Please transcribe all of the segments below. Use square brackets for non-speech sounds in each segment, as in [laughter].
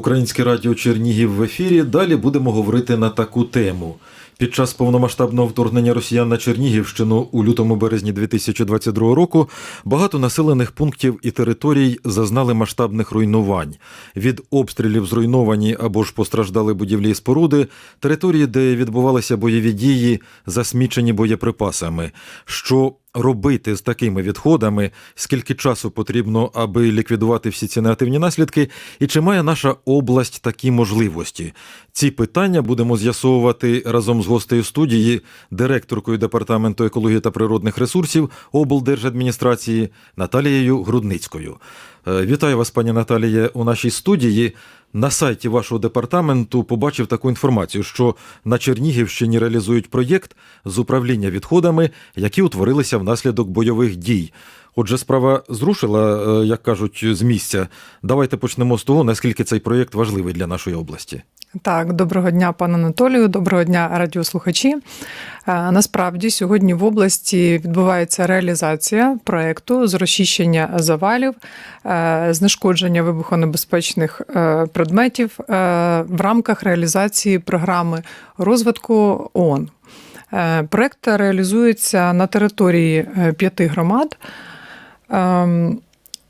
Українське радіо Чернігів в ефірі. Далі будемо говорити на таку тему. Під час повномасштабного вторгнення росіян на Чернігівщину у лютому березні 2022 року багато населених пунктів і територій зазнали масштабних руйнувань. Від обстрілів зруйновані або ж постраждали будівлі і споруди, території, де відбувалися бойові дії, засмічені боєприпасами. Що робити з такими відходами, скільки часу потрібно, аби ліквідувати всі ці негативні наслідки, і чи має наша область такі можливості? Ці питання будемо з'ясовувати разом з гостею студії, директоркою департаменту екології та природних ресурсів облдержадміністрації Наталією Грудницькою. Е, Вітаю вас, пані Наталіє, у нашій студії. На сайті вашого департаменту побачив таку інформацію, що на Чернігівщині реалізують проєкт з управління відходами, які утворилися внаслідок бойових дій. Отже, справа зрушила, е, як кажуть, з місця. Давайте почнемо з того, наскільки цей проєкт важливий для нашої області. Так, доброго дня, пане Анатолію, доброго дня, радіослухачі. Е, Насправді сьогодні в області відбувається реалізація проекту з розчищення завалів, е, знешкодження вибухонебезпечних е, предметів в рамках реалізації програми розвитку ООН. Проект реалізується на території п'яти громад.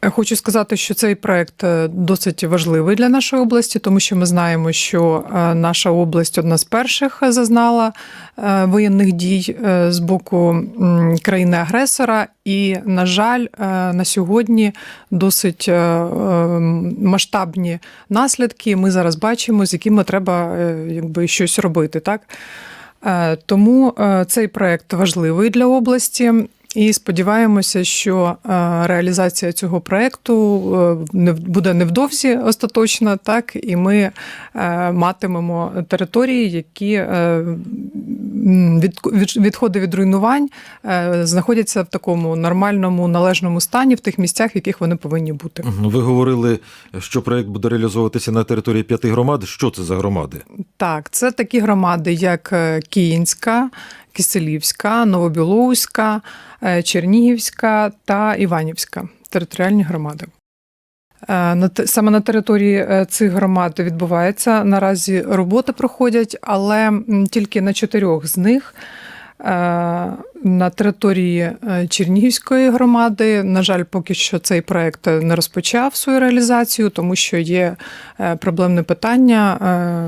Ем, Хочу сказати, що цей проект е, досить важливий для нашої області, тому що ми знаємо, що е, наша область одна з перших зазнала е, воєнних дій з боку країни-агресора, і, на жаль, на сьогодні досить е, е, масштабні наслідки. Ми зараз бачимо, з якими треба якби щось робити. Так? Тому цей проект важливий для області. І сподіваємося, що е, реалізація цього проекту е, буде невдовзі остаточна, так і ми е, матимемо території, які від, від- відходи від руйнувань знаходяться в такому нормальному належному стані в тих місцях, в яких вони повинні бути. Ви говорили, що проєкт буде реалізовуватися на території п'яти громад. Що це за громади? Так, це такі громади, як Київська, Киселівська, Новобілоуська, е, Чернігівська та Іванівська територіальні громади. Е, Саме на території е, цих громад відбувається наразі роботи проходять, але тільки на чотирьох з них. Е, На території е, Чернігівської громади, на жаль, поки що цей проект не розпочав свою реалізацію, тому що є е, проблемне питання.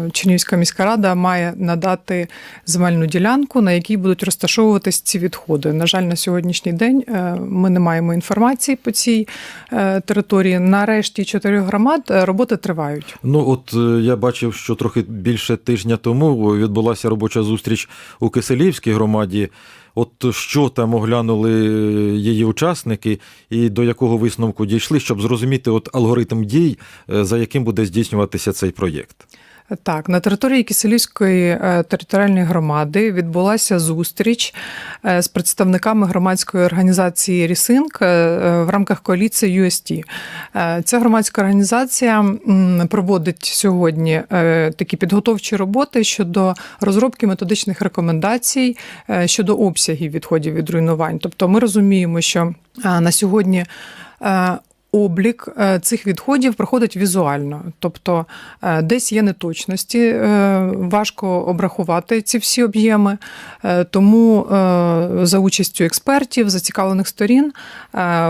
Е, Чернігівська міська рада має надати земельну ділянку, на якій будуть розташовуватись ці відходи. На жаль, на сьогоднішній день е, ми не маємо інформації по цій е, території. Нарешті чотирьох громад е, роботи тривають. Ну, от е, я бачив, що трохи більше тижня тому відбулася робоча зустріч у Киселівській громаді. От що там оглянули її учасники, і до якого висновку дійшли, щоб зрозуміти от алгоритм дій, е, за яким буде здійснюватися цей проєкт. Так, на території Киселівської е, територіальної громади відбулася зустріч е, з представниками громадської організації Рісинк е, в рамках коаліції UST. Ця громадська організація проводить сьогодні такі підготовчі роботи щодо розробки методичних рекомендацій щодо обсягів відходів від руйнувань. Тобто, ми розуміємо, що на сьогодні. Облік е, цих відходів проходить візуально, тобто е, десь є неточності, е, важко обрахувати ці всі об'єми. Тому за участю експертів, зацікавлених сторін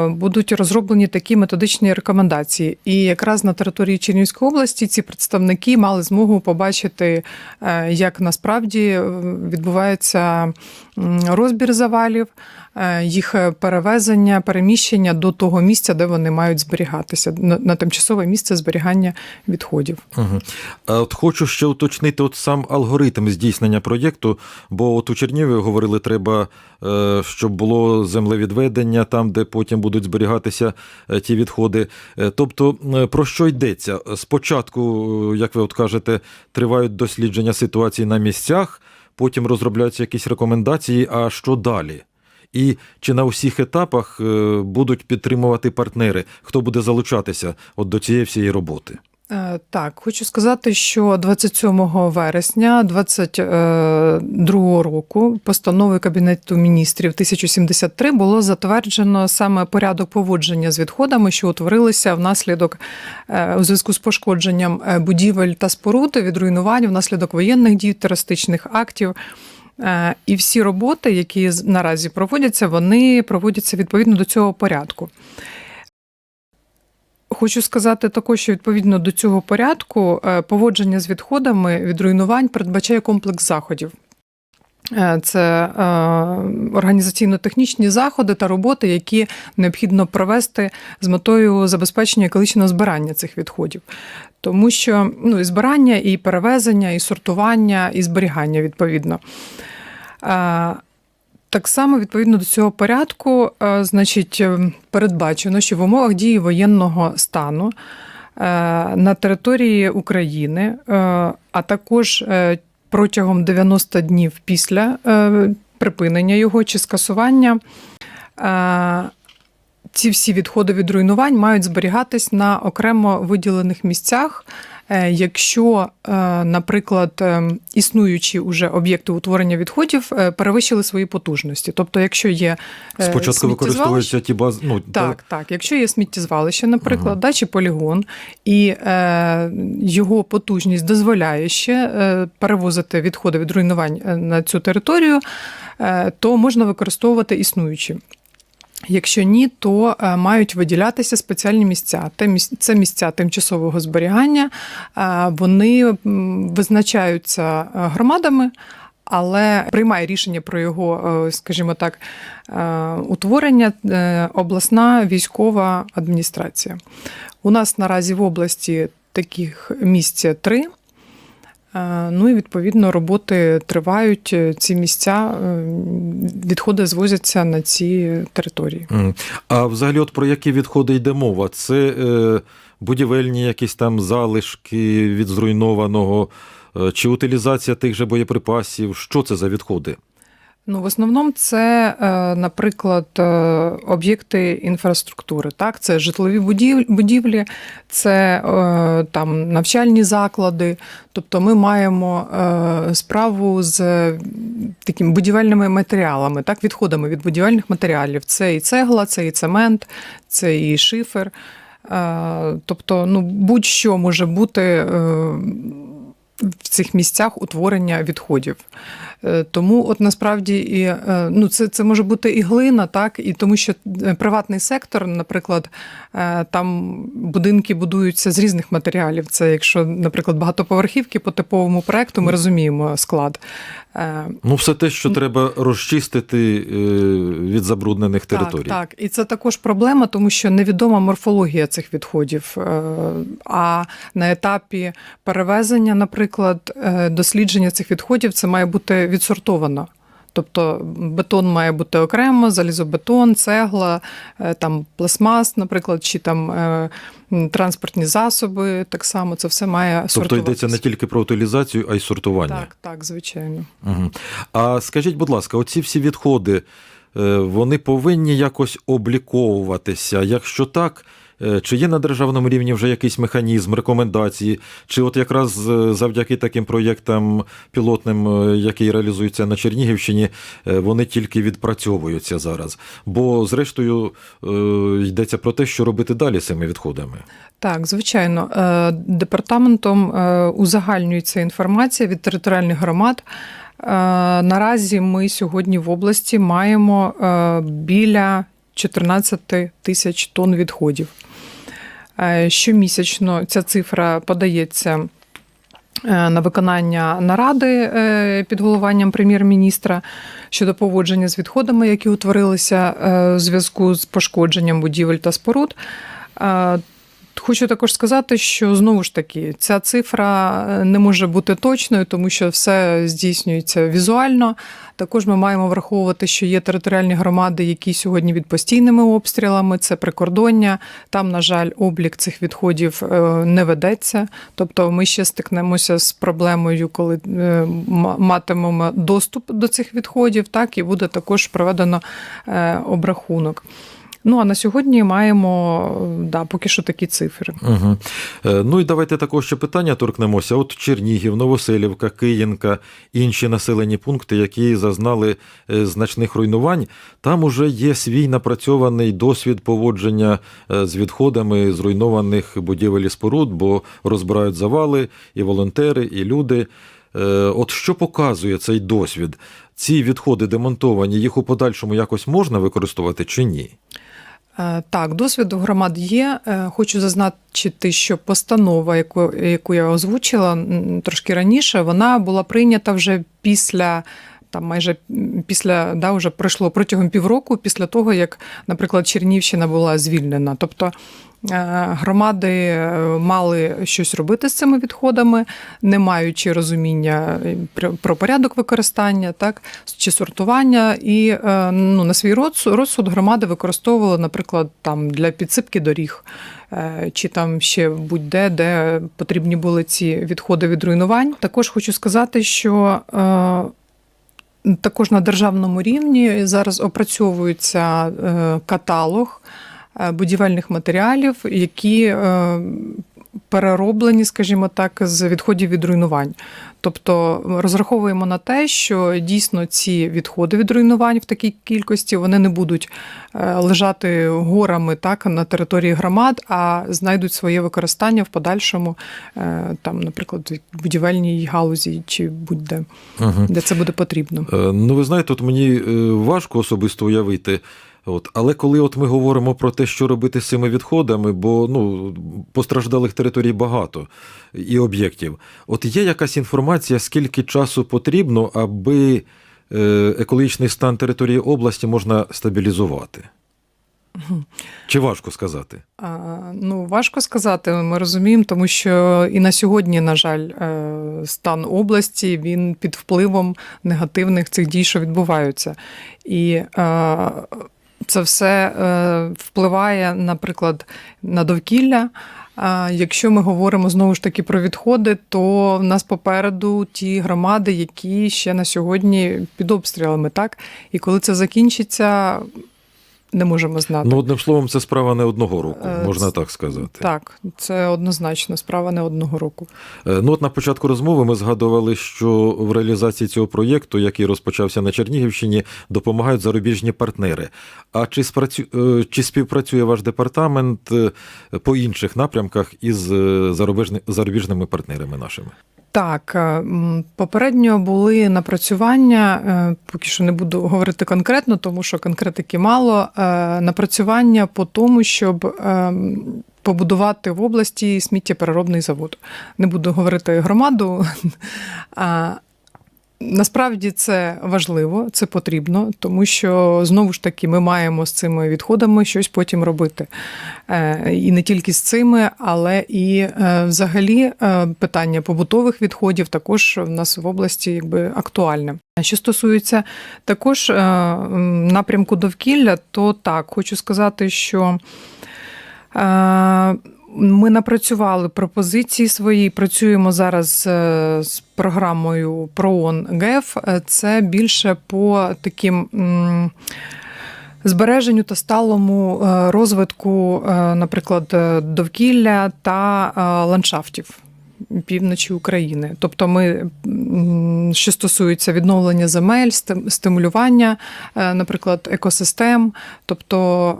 будуть розроблені такі методичні рекомендації. І якраз на території Чернігівської області ці представники мали змогу побачити, як насправді відбувається розбір завалів, їх перевезення, переміщення до того місця, де вони мають зберігатися, на, тимчасове місце зберігання відходів. Угу. А от хочу ще уточнити от сам алгоритм здійснення проєкту, бо от у Чернігові говорили, треба, е, щоб було землевідведення там, де потім будуть зберігатися е, ті відходи. Е, Тобто, е, про що йдеться? Спочатку, е, як ви от кажете, тривають дослідження ситуації на місцях, потім розробляються якісь рекомендації, а що далі? І чи на усіх етапах е, будуть підтримувати партнери, хто буде залучатися от до цієї всієї роботи? Е, Так, хочу сказати, що 27 вересня 2022 року постановою Кабінету міністрів 1073 було затверджено саме порядок поводження з відходами, що утворилися внаслідок е, у зв'язку з пошкодженням е, будівель та споруд від руйнувань внаслідок воєнних дій, терористичних актів. Е, І всі роботи, які наразі проводяться, вони проводяться відповідно до цього порядку. Хочу сказати також, що відповідно до цього порядку е, поводження з відходами від руйнувань передбачає комплекс заходів. Е, Це організаційно-технічні заходи та роботи, які необхідно провести з метою забезпечення екологічного збирання цих відходів. Тому що ну, і збирання, і перевезення, і сортування, і зберігання відповідно. Так само, відповідно до цього порядку, е, значить, е, передбачено, що в умовах дії воєнного стану е, на території України, а також протягом 90 днів після припинення його чи скасування. Ці всі відходи від руйнувань мають зберігатись на окремо виділених місцях. Е, Якщо, е, наприклад, е, існуючі уже об'єкти утворення відходів перевищили свої потужності, тобто, якщо є Спочатку використовуються ті бази. Ну, так, так. Якщо є сміттєзвалище, наприклад, да, чи полігон, і е, його потужність дозволяє ще перевозити відходи від руйнувань на цю територію, е, то можна використовувати існуючі. Якщо ні, то е, мають виділятися спеціальні місця. Це місця тимчасового зберігання. Е, Вони визначаються е, громадами, але приймає рішення про його, скажімо так, утворення обласна військова адміністрація. У нас наразі в області таких місць три. Е, Ну і відповідно роботи тривають. Е, Ці місця е, відходи звозяться на ці території. А взагалі, от про які відходи йде мова? Це будівельні якісь там залишки від зруйнованого, чи утилізація тих же боєприпасів? Що це за відходи? Ну, в основному це, е, наприклад, е, об'єкти інфраструктури. Так, це житлові будівлі, це е, там навчальні заклади. Тобто, ми маємо справу з такими будівельними матеріалами, так, відходами від будівельних матеріалів. Це і цегла, це і цемент, це і шифер. Тобто, ну, будь-що може бути. В цих місцях утворення відходів. Е, Тому, от насправді, і е, ну, це, це може бути і глина, так, і тому що е, приватний сектор, наприклад, там будинки будуються з різних матеріалів. Це якщо, наприклад, багатоповерхівки по типовому проекту, ми розуміємо склад. Ну, все те, що треба розчистити від забруднених територій. Так, так. І це також проблема, тому що невідома морфологія цих відходів. А на етапі перевезення, наприклад, е, дослідження цих відходів це має бути відсортовано. Тобто бетон має бути окремо, залізобетон, цегла, е, там пластмас, наприклад, чи там е, транспортні засоби. Так само це все має Тобто сортуватися. йдеться не тільки про утилізацію, а й сортування. Так, так, звичайно. Угу. А скажіть, будь ласка, оці всі відходи, вони повинні якось обліковуватися. Якщо так, чи є на державному рівні вже якийсь механізм, рекомендації, чи от якраз е, завдяки таким проєктам пілотним, е, які реалізуються на Чернігівщині, е, вони тільки відпрацьовуються зараз? Бо, зрештою, е, йдеться про те, що робити далі з цими відходами. Так, звичайно, Е, департаментом е, узагальнюється інформація від територіальних громад. Е, Наразі ми сьогодні в області маємо е, біля 14 тисяч тонн відходів. Е, Щомісячно ця цифра подається е, на виконання наради е, під головуванням прем'єр-міністра щодо поводження з відходами, які утворилися у зв'язку з пошкодженням будівель та споруд. Хочу також сказати, що знову ж таки ця цифра е, не може бути точною, тому що все здійснюється візуально. Також ми маємо враховувати, що є територіальні громади, які сьогодні від постійними обстрілами, це прикордоння. Там, на жаль, облік цих відходів е, не ведеться. Тобто, ми ще стикнемося з проблемою, коли е, матимемо доступ до цих відходів, так і буде також проведено обрахунок. Ну а на сьогодні маємо да, поки що такі цифри. Угу. Ну і давайте також ще питання торкнемося. От Чернігів, Новоселівка, Київка, інші населені пункти, які зазнали е, значних руйнувань. Там уже є свій напрацьований досвід поводження е, з відходами зруйнованих будівель і споруд, бо розбирають завали і волонтери, і люди. От що показує цей досвід? Ці відходи демонтовані, їх у подальшому якось можна використовувати чи ні? Е, Так, досвід у громад є. Е, Хочу зазначити, що постанова, яку, яку я озвучила трошки раніше, вона була прийнята вже після. Там майже після да, вже пройшло протягом півроку після того, як, наприклад, Чернівщина була звільнена. Тобто е, громади е, мали щось робити з цими відходами, не маючи розуміння е, про- порядок використання, так чи сортування, і ну, на свій розсуд, громади використовували, наприклад, там для підсипки доріг, чи там ще будь-де, де потрібні були ці відходи від руйнувань. Також хочу сказати, що. Також на державному рівні зараз опрацьовується е, каталог е, будівельних матеріалів, які е, перероблені, скажімо так, з відходів від руйнувань. Тобто розраховуємо на те, що дійсно ці відходи від руйнувань в такій кількості вони не будуть е, лежати горами так на території громад, а знайдуть своє використання в подальшому, е, там, наприклад, в будівельній галузі чи будь-де, Угу. де це буде потрібно. Е, Ну, ви знаєте, от мені важко особисто уявити. От, але коли от ми говоримо про те, що робити з цими відходами, бо ну, постраждалих територій багато і об'єктів, от є якась інформація, скільки часу потрібно, аби е, екологічний стан території області можна стабілізувати? Чи важко сказати? А, Ну, важко сказати, ми розуміємо, тому що і на сьогодні, на жаль, е, стан області він під впливом негативних цих дій, що відбуваються. І е, це все е, впливає, наприклад, на довкілля. А якщо ми говоримо знову ж таки про відходи, то в нас попереду ті громади, які ще на сьогодні під обстрілами, так? І коли це закінчиться, не можемо знати. Ну, одним словом, це справа не одного року, Е, можна так сказати. Так, це однозначно справа не одного року. Е, Ну, от на початку розмови ми згадували, що в реалізації цього проєкту, який розпочався на Чернігівщині, допомагають зарубіжні партнери. А чи, спрацю... е, чи співпрацює ваш департамент по інших напрямках із зарубіжними партнерами нашими? Так, е, попередньо були напрацювання, е, поки що не буду говорити конкретно, тому що конкретики мало. е, Напрацювання по тому, щоб побудувати в області сміттєпереробний завод. Не буду говорити громаду. [laughs] Насправді це важливо, це потрібно, тому що знову ж таки ми маємо з цими відходами щось потім робити. Е, І не тільки з цими, але і е, взагалі е, питання побутових відходів також в нас в області якби актуальне. Що стосується також напрямку довкілля, то так хочу сказати, що. Ми напрацювали пропозиції свої, працюємо зараз е, з програмою ПРООН ГЕФ. Е, Це більше по таким збереженню та сталому е, розвитку, наприклад, довкілля та ландшафтів. Півночі України, тобто ми, що стосується відновлення земель, стимулювання, е, наприклад, екосистем, тобто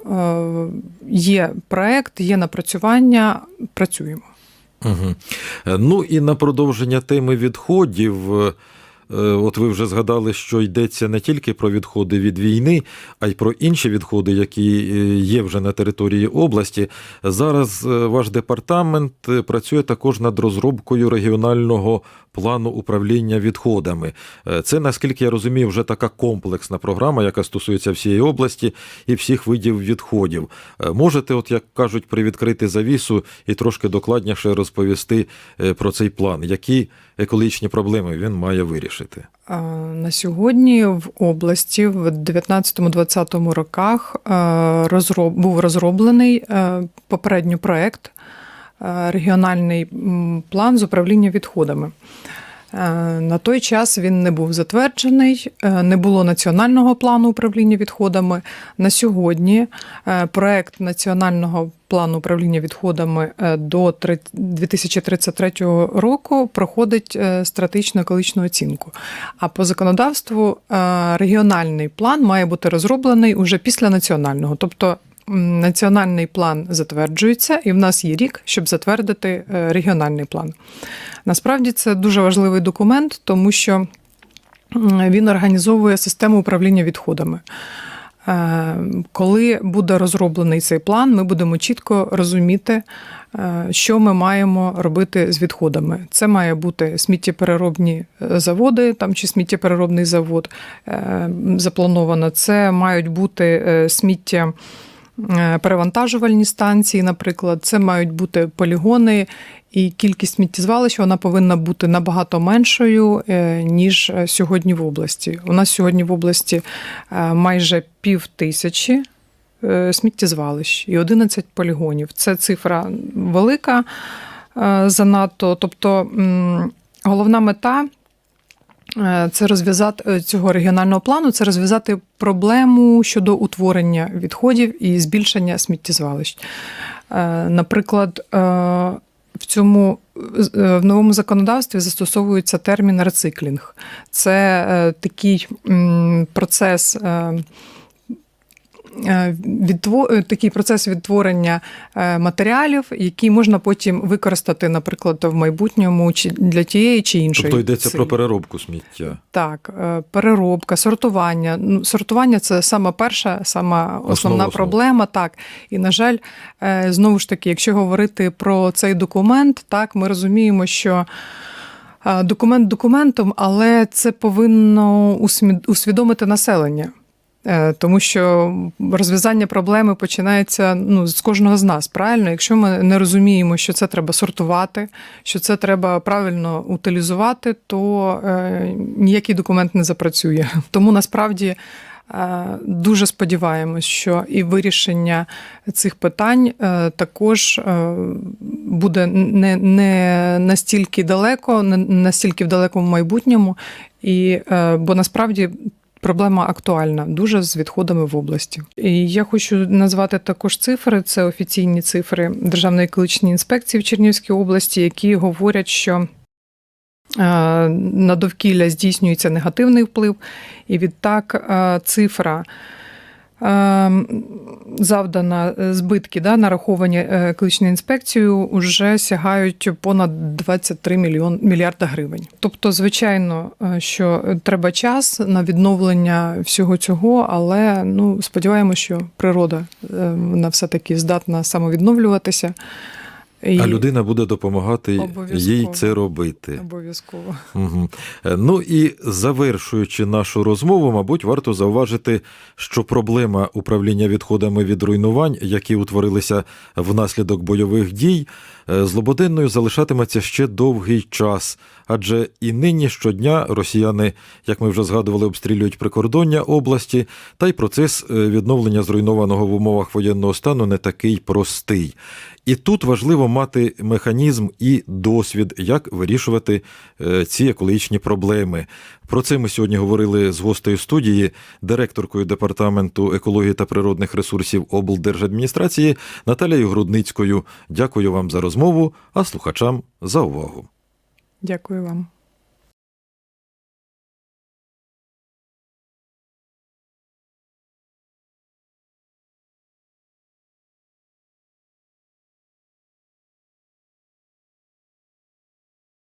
е, є проект, є напрацювання, працюємо. Угу. Ну і на продовження теми відходів. Е, От ви вже згадали, що йдеться не тільки про відходи від війни, а й про інші відходи, які е, є вже на території області. Зараз е, ваш департамент працює також над розробкою регіонального плану управління відходами. Це, наскільки я розумію, вже така комплексна програма, яка стосується всієї області і всіх видів відходів. Можете, от як кажуть, привідкрити завісу і трошки докладніше розповісти про цей план, які екологічні проблеми він має вирішити. А, На сьогодні в області в 19-20 роках е, розроб- був розроблений е, попередньо проект, е, регіональний план з управління відходами. Е, На той час він не був затверджений, е, не було національного плану управління відходами. На сьогодні е, проект національного плану управління відходами до 2033 року проходить стратегічну екологічну оцінку. А по законодавству регіональний план має бути розроблений уже після національного. Тобто національний план затверджується, і в нас є рік, щоб затвердити е, регіональний план. Насправді це дуже важливий документ, тому що він організовує систему управління відходами. Е, Коли буде розроблений цей план, ми будемо чітко розуміти, е, що ми маємо робити з відходами. Це має бути сміттєпереробні заводи, там чи сміттєпереробний завод заплановано. Це мають бути сміття. Е, Перевантажувальні станції, наприклад, це мають бути полігони, і кількість сміттєзвалищ вона повинна бути набагато меншою, е, ніж е, сьогодні в області. У нас сьогодні в області майже пів тисячі сміттєзвалищ і 11 полігонів. Це цифра велика занадто. Тобто головна мета. Е, Це розв'язати е, цього регіонального плану, це розв'язати проблему щодо утворення відходів і збільшення сміттєзвалищ. Е, Наприклад, в цьому в новому законодавстві застосовується термін рециклінг. Це такий процес. Е, відтво- е, Такий процес відтворення е, матеріалів, які можна потім використати, наприклад, в майбутньому чи для тієї чи іншої. Тобто йдеться цілі. про переробку сміття. Так, переробка, сортування. Ну, сортування це сама перша, сама основна основа. проблема. Так, і на жаль, знову ж таки, якщо говорити про цей документ, так ми розуміємо, що. Документ документом, але це повинно усвідомити населення. Е, Тому що розв'язання проблеми починається ну, з кожного з нас. Правильно, якщо ми не розуміємо, що це треба сортувати, що це треба правильно утилізувати, то е, ніякий документ не запрацює. Тому насправді е, дуже сподіваємось, що і вирішення цих питань е, також буде не, не настільки далеко, не настільки в далекому майбутньому, і бо насправді. Проблема актуальна дуже з відходами в області. І я хочу назвати також цифри. Це офіційні цифри Державної екологічної інспекції в Чернівській області, які говорять, що е, на довкілля здійснюється негативний вплив, і відтак е, цифра. Е, Завдана е, збитки, да, нараховані е, екологічною інспекцією, вже сягають понад 23 мільйон мільярда гривень. Тобто, звичайно, е, що треба час на відновлення всього цього, але ну сподіваємося, що природа вона все таки здатна самовідновлюватися. І А людина буде допомагати їй це робити. обов'язково. Угу. Ну і завершуючи нашу розмову, мабуть, варто зауважити, що проблема управління відходами від руйнувань, які утворилися внаслідок бойових дій, злободенною залишатиметься ще довгий час. Адже і нині щодня росіяни, як ми вже згадували, обстрілюють прикордоння області, та й процес е, відновлення зруйнованого в умовах воєнного стану не такий простий. І тут важливо мати механізм і досвід, як вирішувати е, ці екологічні проблеми. Про це ми сьогодні говорили з гостею студії, директоркою департаменту екології та природних ресурсів облдержадміністрації Наталією Грудницькою. Дякую вам за розмову, а слухачам за увагу. Дякую вам.